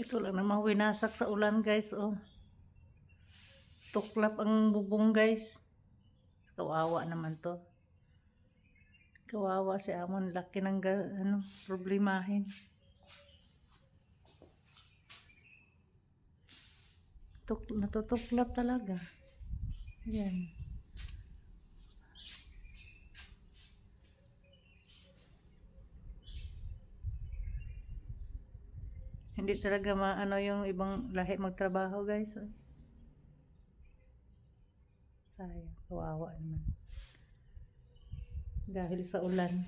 Ito lang naman winasak sa ulan guys oh. Tuklap ang bubong guys. Kawawa naman to. Kawawa si Amon. Laki ng ano, problemahin. Tuk natutuklap talaga. Yan. Hindi talaga maano yung ibang lahi magtrabaho guys. oh. Sayang, kawawa naman. Dahil sa ulan.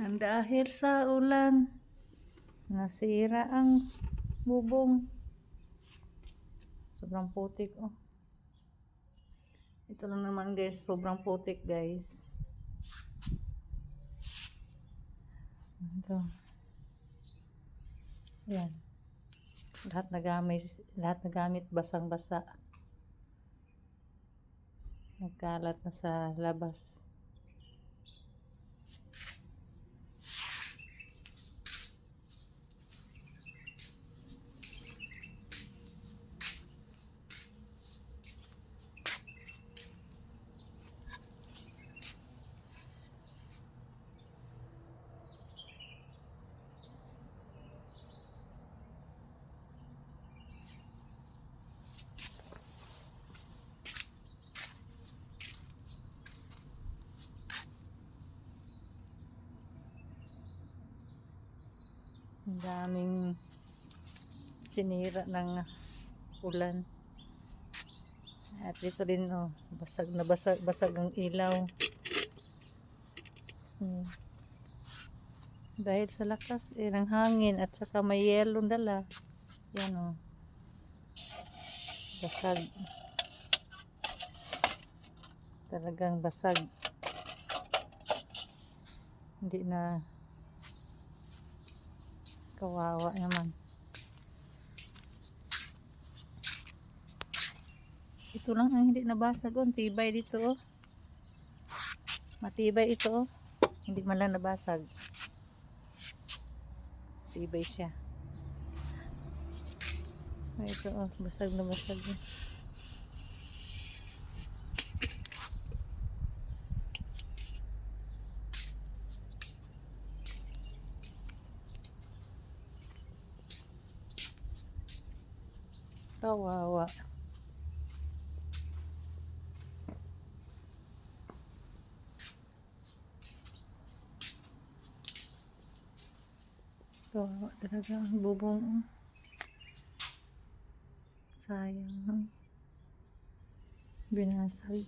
Ang dahil sa ulan, nasira ang bubong. Sobrang putik oh. Ito lang naman guys, sobrang putik guys. Ito. Yan. Lahat na gamit, lahat na gamit basang-basa. Nagkalat na sa labas. Ang daming sinira ng ulan. At dito din oh, basag na basag, basag ang ilaw. Dahil sa lakas eh, ng hangin at saka may yellow dala. Yan oh. Basag. Talagang basag. Hindi na kawawa naman. Ito lang ang hindi nabasag. Ang tibay dito. Oh. Matibay ito. Oh. Hindi man lang nabasag. Tibay siya. Ito oh. Basag na basag. oh. Kawawa. Kawawa talaga ang bubong. Sayang. Binasag.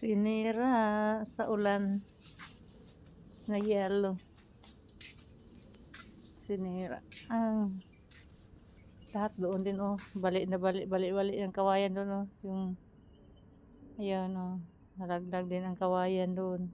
Sinira sa ulan na yellow. Sinira. Ang lahat doon din oh. Balik na balik, balik, balik ang kawayan doon oh. Yung, ayan oh. Nalaglag din ang kawayan doon.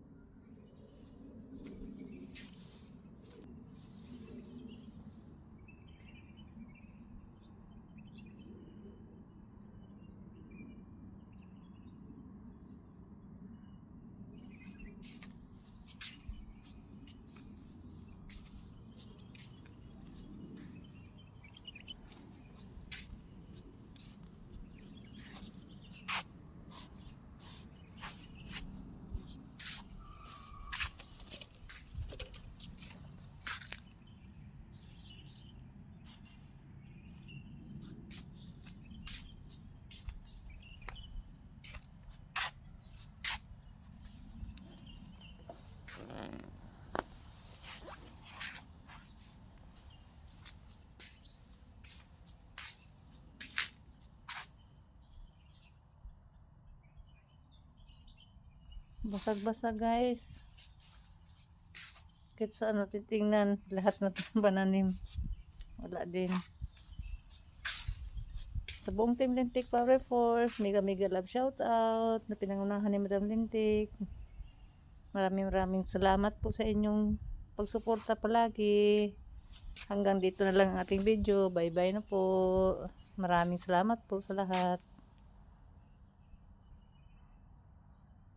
Basag-basag guys. Kahit saan natin tingnan, lahat na pananim. Wala din. Sa buong Team Lintik Power Force, mega mega love shout out na pinangunahan ni Madam Lintik. Maraming maraming salamat po sa inyong pagsuporta palagi. Hanggang dito na lang ang ating video. Bye bye na po. Maraming salamat po sa lahat.